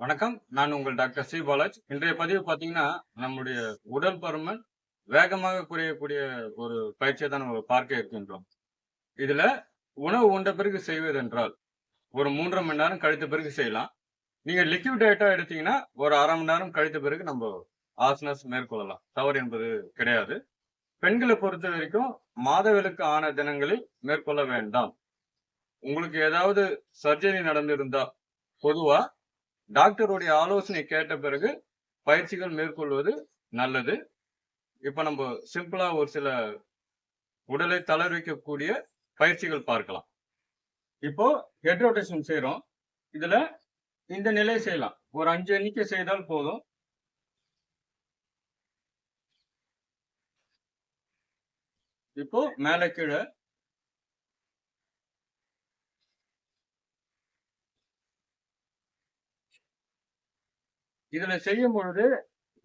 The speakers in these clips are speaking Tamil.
வணக்கம். நான் உங்கள் டாக்டர் ஸ்ரீ பாலாஜ். இன்றைய பதிவு பார்த்தீங்கன்னா நம்முடைய உடல் பருமன் வேகமாக குறையக்கூடிய ஒரு பயிற்சியை தான் நம்ம பார்க்க இருக்கின்றோம். இதுல உணவு உண்ட பிறகு செய்வதென்றால் ஒரு மூன்றரை மணி நேரம் கழித்த பிறகு செய்யலாம். நீங்க லிக்விட் டயட்டா எடுத்தீங்கன்னா ஒரு அரை மணி நேரம் கழித்த பிறகு நம்ம ஆசனஸ் மேற்கொள்ளலாம். தவறு என்பது கிடையாது. பெண்களை பொறுத்த வரைக்கும் மாதவிலக்கு ஆன தினங்களில் மேற்கொள்ள வேண்டாம். உங்களுக்கு ஏதாவது சர்ஜரி நடந்திருந்தா பொதுவாக டாக்டருடைய ஆலோசனை கேட்ட பிறகு பயிற்சிகள் மேற்கொள்வது நல்லது. இப்ப நம்ம சிம்பிளா ஒரு சில உடலை தளர்விக்கக்கூடிய பயிற்சிகள் பார்க்கலாம். இப்போ ஹெட் ரொட்டேஷன் செய்றோம். இதுல இந்த நிலை செய்யலாம். ஒரு அஞ்சு எண்ணிக்கை செய்தால் போதும். இப்போ மேலே கீழே இதுல செய்யும் பொழுது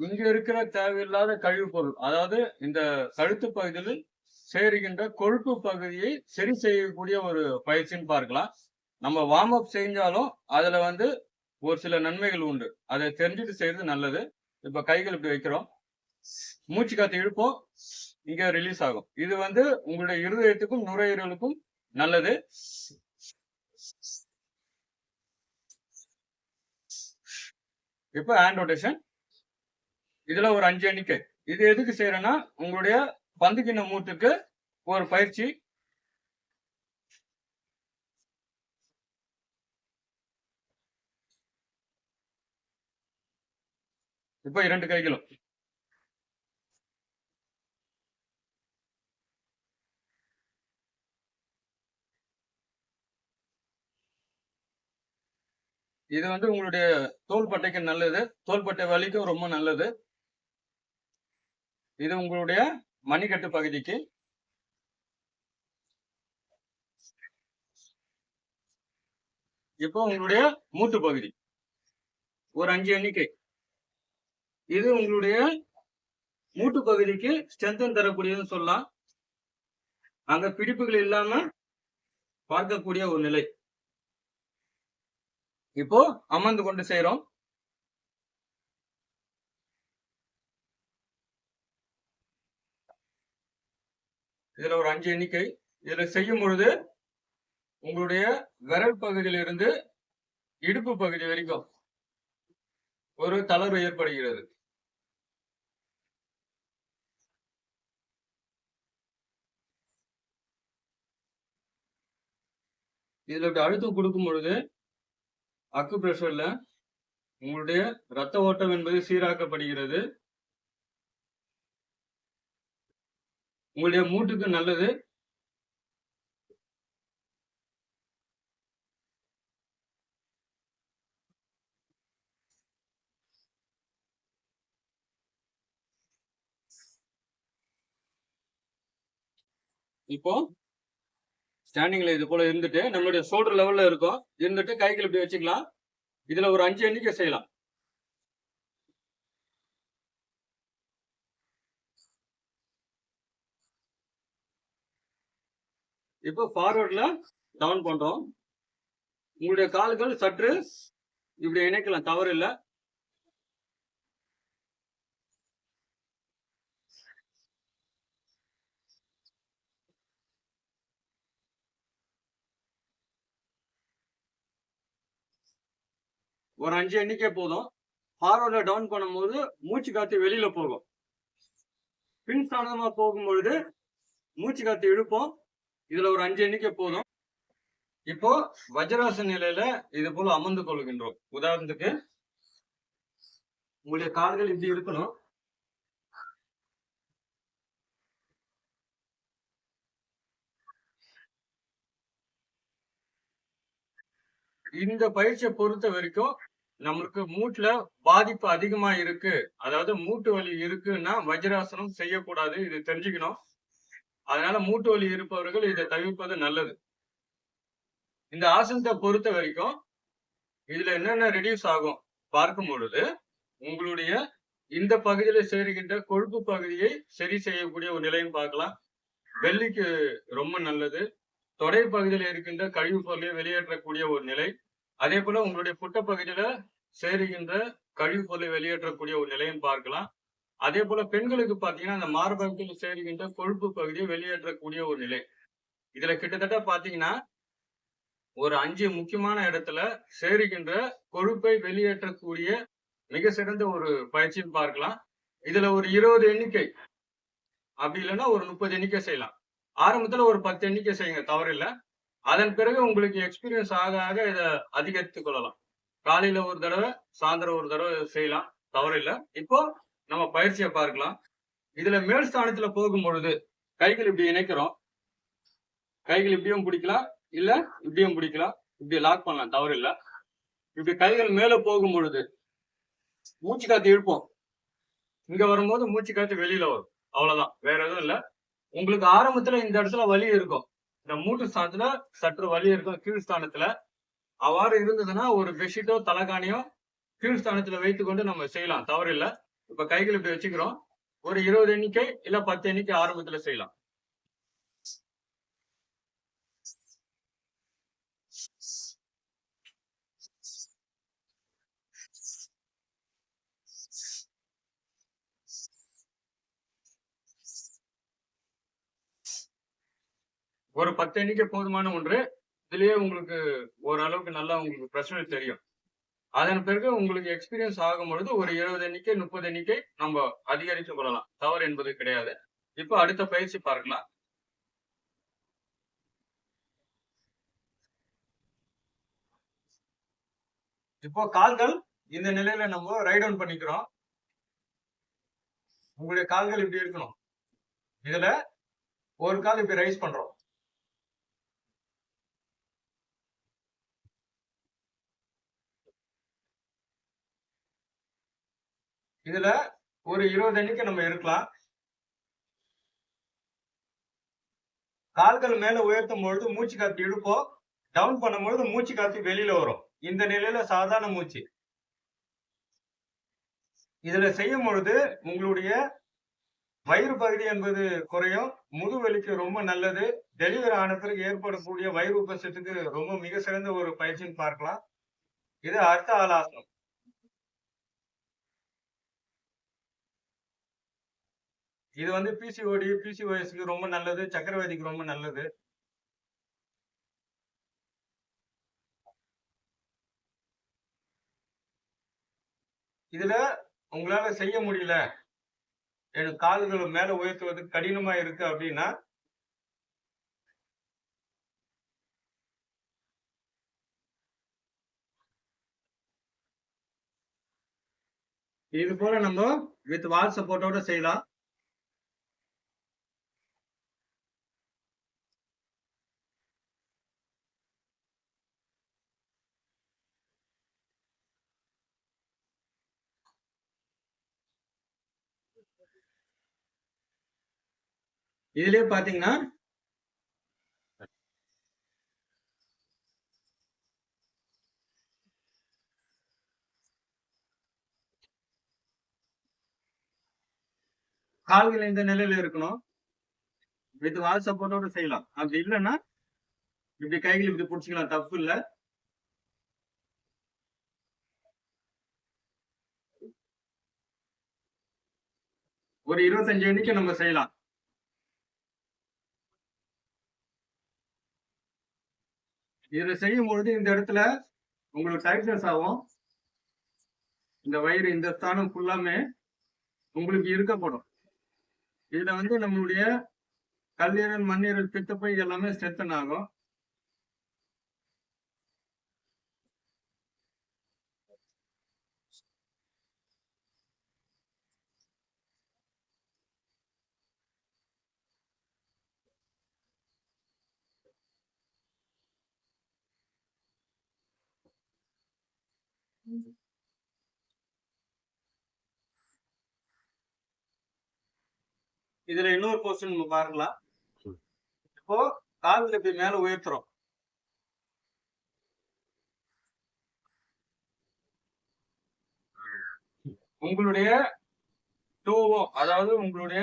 இங்க இருக்கிற தேவையில்லாத கழிவு பொருள் அதாவது இந்த கழுத்து பகுதியில் சேருகின்ற கொழுப்பு பகுதியை சரி செய்யக்கூடிய ஒரு பயிற்சின்னு பார்க்கலாம். நம்ம வார்ம் அப் செஞ்சாலும் அதுல வந்து ஒரு சில நன்மைகள் உண்டு. அதை தெரிஞ்சுட்டு செய்யறது நல்லது. இப்ப கைகள் இப்படி வைக்கிறோம். மூச்சு காத்து இழுப்போம். இங்க ரிலீஸ் ஆகும். இது வந்து உங்களுடைய இருதயத்துக்கும் நுரையீரலுக்கும் நல்லது. இப்போ ஹேண்ட் ரொட்டேஷன் இதுல ஒரு அஞ்சு எண்ணிக்கை. இது எதுக்கு செய்யறேன்னா உங்களுடைய பந்துக்கின மூட்டுக்கு ஒரு பயிற்சி. இப்போ இரண்டு கைகளும். இது வந்து உங்களுடைய தோள்பட்டைக்கு நல்லது. தோள்பட்டை வலிக்கும் ரொம்ப நல்லது. இது உங்களுடைய மணிக்கட்டு பகுதிக்கு. இப்போ உங்களுடைய மூட்டு பகுதி. ஒரு அஞ்சு எண்ணிக்கை. இது உங்களுடைய மூட்டு பகுதிக்கு ஸ்ட்ரென்தன் தரக்கூடியதுன்னு சொல்லலாம். அங்க பிடிப்புகள் இல்லாம பார்க்கக்கூடிய ஒரு நிலை. இப்போ அமர்ந்து கொண்டு செய்யறோம் இதுல ஒரு அஞ்சு எண்ணிக்கை. இதுல செய்யும் பொழுது உங்களுடைய விரல் பகுதியிலிருந்து இடுப்பு பகுதி வரைக்கும் ஒரு தளர்வு ஏற்படுகிறது. இதுல அழுத்தம் கொடுக்கும் பொழுது அக்கு உங்களுடைய ரத்த ஓட்டம் என்பது சீராக்கப்படுகிறது. உங்களுடைய மூட்டுக்கு நல்லது. இப்போ ஸ்டாண்டிங்ல இது போல இருந்துட்டு நம்மளுடைய ஷோல்டர் லெவல்ல இருக்கும். இருந்துட்டு கைகள் இப்படி வச்சுக்கலாம். இதுல ஒரு அஞ்சு எண்ணிக்கை செய்யலாம். இப்போ ஃபார்வர்ட்ல டவுன் பண்றோம். உங்களுடைய கால்கள் சற்று இப்படி இணைக்கலாம். தவறு இல்லை. ஒரு அஞ்சு எண்ணிக்கை போதும். ஃபார்வர்ட்ல டவுன் பண்ணும்போது மூச்சு காத்து வெளியில போகும். பின் சாதனமா போகும்பொழுது மூச்சு காத்து இழுப்போம். இதுல ஒரு அஞ்சு எண்ணிக்கை போதும். இப்போ வஜ்ராசன் நிலையில இது போல அமர்ந்து கொள்கின்றோம். உதாரணத்துக்கு உங்களுடைய கால்கள் இப்படி இருக்கணும் இந்த பயிற்சியை பொறுத்த வரைக்கும் நம்மளுக்கு மூட்டுல பாதிப்பு அதிகமா இருக்கு. அதாவது மூட்டு வலி இருக்குன்னா வஜ்ராசனம் செய்யக்கூடாது. இது தெரிஞ்சுக்கணும். அதனால மூட்டு வலி இருப்பவர்கள் இதை தவிர்ப்பது நல்லது. இந்த ஆசனத்தை பொறுத்த வரைக்கும் இதுல என்னென்ன ரெடியூஸ் ஆகும் பார்க்கும் பொழுது உங்களுடைய இந்த பகுதியில சேருகின்ற கொழுப்பு பகுதியை சரி செய்யக்கூடிய ஒரு நிலைன்னு பார்க்கலாம். வெள்ளிக்கு ரொம்ப நல்லது. தொடை பகுதியில் இருக்கின்ற கழிவுப் பொருளை வெளியேற்றக்கூடிய ஒரு நிலை. அதே போல உங்களுடைய புட்ட பகுதியில சேருகின்ற கழிவு பொருளை வெளியேற்றக்கூடிய ஒரு நிலையம் பார்க்கலாம். அதே போல பெண்களுக்கு பாத்தீங்கன்னா அந்த மார்பகத்தில் சேருகின்ற கொழுப்பு பகுதியை வெளியேற்றக்கூடிய ஒரு நிலை. இதுல கிட்டத்தட்ட பாத்தீங்கன்னா ஒரு அஞ்சு முக்கியமான இடத்துல சேருகின்ற கொழுப்பை வெளியேற்றக்கூடிய மிக சிறந்த ஒரு பயிற்சின்னு பார்க்கலாம். இதுல ஒரு இருபது எண்ணிக்கை. அப்படி இல்லைன்னா ஒரு முப்பது எண்ணிக்கை செய்யலாம். ஆரம்பத்துல ஒரு பத்து எண்ணிக்கை செய்யுங்க தவறில்ல அதன் பிறகு உங்களுக்கு எக்ஸ்பீரியன்ஸ் ஆக ஆக இதை அதிகரித்துக் கொள்ளலாம். காலையில ஒரு தடவை சாயந்தரம் ஒரு தடவை செய்யலாம். தவறில்லை. இப்போ நம்ம பயிற்சியை பார்க்கலாம். இதுல மேல் ஸ்தானத்துல போகும் பொழுது கைகள் இப்படி இணைக்கிறோம். கைகள் இப்படியும் பிடிக்கலாம். இல்ல இப்படியும் பிடிக்கலாம். இப்படி லாக் பண்ணலாம். தவறில்லை. இப்படி கைகள் மேல போகும் பொழுது மூச்சு காத்து இழுப்போம். இங்க வரும்போது மூச்சு காத்து வெளியில வரும். அவ்வளவுதான். வேற எதுவும் இல்லை. உங்களுக்கு ஆரம்பத்துல இந்த இடத்துல வலி இருக்கும். இந்த மூட்டு ஸ்தானத்துல சற்று வலி இருக்கும் கீழ் ஸ்தானத்துல அவ்வாறு இருந்ததுன்னா ஒரு பெட்ஷீட்டோ தலைகாணியோ கீழ் ஸ்தானத்துல வைத்து கொண்டு நம்ம செய்யலாம். தவறு இல்லை இப்ப கைகள் இப்படி வச்சுக்கிறோம். ஒரு இருபது எண்ணிக்கை இல்ல பத்து எண்ணிக்கை ஆரம்பத்துல செய்யலாம். ஒரு பத்து எண்ணிக்கை போதுமான ஒன்று. இதுலயே உங்களுக்கு ஓரளவுக்கு நல்லா உங்களுக்கு பிரச்சனை தெரியும். அதன் பிறகு உங்களுக்கு எக்ஸ்பீரியன்ஸ் ஆகும் பொழுது ஒரு இருபது எண்ணிக்கை முப்பது எண்ணிக்கை நம்ம அதிகரித்து கொள்ளலாம். தவறு என்பது கிடையாது. இப்போ அடுத்த பயிற்சி பார்க்கலாம். இப்போ கால்கள் இந்த நிலையில நம்ம ரைட் ஆன் பண்ணிக்கிறோம். உங்களுடைய கால்கள் இப்படி இருக்கணும். இதுல ஒரு கால் இப்படி ரைஸ் பண்றோம். இதுல ஒரு இருபது எண்ணிக்கை நம்ம இருக்கலாம் கால்கள் மேல உயர்த்தும் பொழுது மூச்சு காத்து இழுப்போம் டவுன் பண்ணும்பொழுது மூச்சு காத்து வெளியில வரும். இந்த நிலையில சாதாரண மூச்சு. இதுல செய்யும் பொழுது உங்களுடைய வயிறு பகுதி என்பது குறையும். முதுவலிக்கு ரொம்ப நல்லது. டெலிவரி ஆன பிறகு ஏற்படக்கூடிய வயிறு உபசத்துக்கு ரொம்ப மிக சிறந்த ஒரு பயிற்சின்னு பார்க்கலாம். இது அர்த்த ஆலாசனம் இது வந்து பிசிஓடி பிசிஓஎஸ்க்கு ரொம்ப நல்லது சக்கரவதிக்கு ரொம்ப நல்லது. இதுல உங்களால செய்ய முடியல. எனக்கு கால்களை மேல உயர்த்துவது கடினமா இருக்கு அப்படின்னா இது போல நம்ம வித் வால் சப்போர்ட்டோட செய்யலாம். இதுலயே பாத்தீங்கன்னா கால்கள் இந்த நிலையில இருக்கணும். வித் வால் சப்போர்ட்டோட செய்யலாம். அப்படி இல்லைன்னா இப்படி கைகள் இப்படி பிடிச்சிக்கலாம். தப்பு இல்ல. ஒரு இருபத்தஞ்சு எண்ணிக்கை நம்ம செய்யலாம். இதை செய்யும் பொழுது இந்த இடத்துல உங்களுக்கு டைட்னஸ் ஆகும். இந்த வயிறு இந்த ஸ்தானம் ஃபுல்லாமே உங்களுக்கு இருக்கப்படும். இதுல வந்து நம்மளுடைய கல்லீரல் மண்ணீரல் பித்தப்பை எல்லாமே ஸ்ட்ரெத்தன் ஆகும். இதுல இன்னொரு போர்ஷன் நம்ம பார்க்கலாம் இப்போ கால்கள் இப்படி மேல உயர்த்துறோம். உங்களுடைய டூவும் அதாவது உங்களுடைய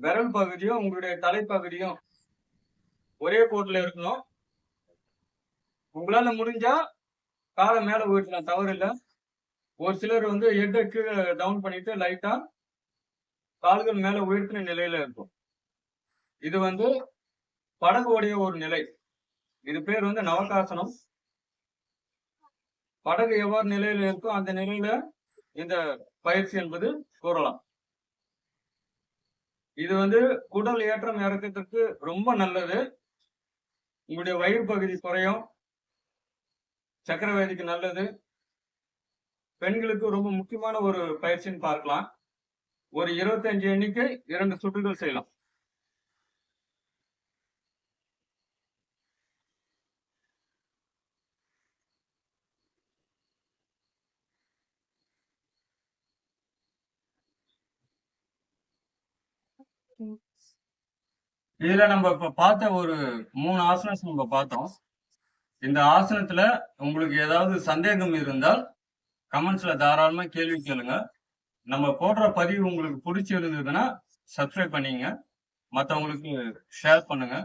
விரல் பகுதியும் உங்களுடைய தலைப்பகுதியும் ஒரே கோட்டில் இருக்கணும். உங்களால முடிஞ்சா காலை மேல உயர்த்தலாம் தவறு இல்லை. ஒரு சிலர் வந்து ஹெட்டை கீழே டவுன் பண்ணிட்டு லைட்டா கால்கள் மேல உயர்த்தின நிலையில இருக்கும். இது வந்து படகுடைய ஒரு நிலை. இது பேர் வந்து நவகாசனம். படகு எவ்வாறு நிலையில இருக்கோ அந்த நிலையில இந்த பயிற்சி என்பது கூறலாம். இது வந்து குடல் ஏற்றம் இறக்கத்திற்கு ரொம்ப நல்லது. உங்களுடைய வயிறு பகுதி குறையும். சக்கரவேதிக்கு நல்லது. பெண்களுக்கு ரொம்ப முக்கியமான ஒரு பயிற்சின்னு பார்க்கலாம். ஒரு இருபத்தஞ்சு எண்ணிக்கை இரண்டு சுற்றுகள் செய்யலாம். இதுல நம்ம இப்ப பார்த்த ஒரு மூணு ஆசனஸ் நம்ம பார்த்தோம். இந்த ஆசனத்துல உங்களுக்கு ஏதாவது சந்தேகம் இருந்தால் கமெண்ட்ஸ்ல தாராளமா கேள்வி கேளுங்க. நம்ம போடுற பதிவு உங்களுக்கு பிடிச்சிருந்ததுன்னா சப்ஸ்கிரைப் பண்ணிங்க. மற்றவங்களுக்கு ஷேர் பண்ணுங்க.